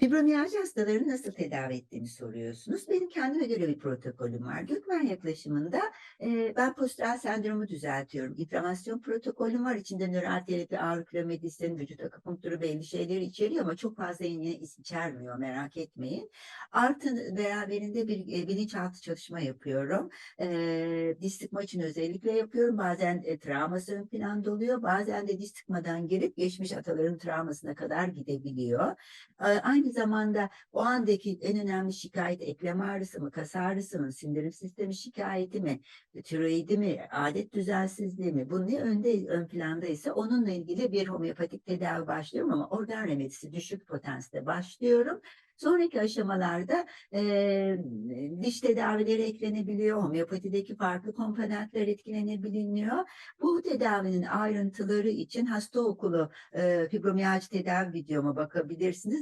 Fibromiyalji hastalarını nasıl tedavi ettiğimi soruyorsunuz. Benim kendime göre bir protokolüm var. Gökmen yaklaşımında e, ben postural sendromu düzeltiyorum. İnflamasyon protokolüm var. İçinde nöral terapi, ağrı medisini, vücut akupunkturu belli şeyleri içeriyor ama çok fazla yine içermiyor merak etmeyin. Artı beraberinde bir e, bilinçaltı çalışma yapıyorum. E, diz sıkma için özellikle yapıyorum. Bazen e, travması ön planda oluyor. Bazen de diz sıkmadan girip geçmiş ataların travmasına kadar gidebiliyor. E, aynı zamanda o andaki en önemli şikayet eklem ağrısı mı, kas ağrısı mı, sindirim sistemi şikayeti mi, tiroidi mi, adet düzensizliği mi? Bu ne önde ön planda ise onunla ilgili bir homeopatik tedavi başlıyorum ama organ remedisi düşük potanste başlıyorum. Sonraki aşamalarda e, diş tedavileri eklenebiliyor, homeopatideki farklı komponentler etkilenebiliyor. Bu tedavinin ayrıntıları için hasta okulu e, fibromiyalji tedavi videoma bakabilirsiniz.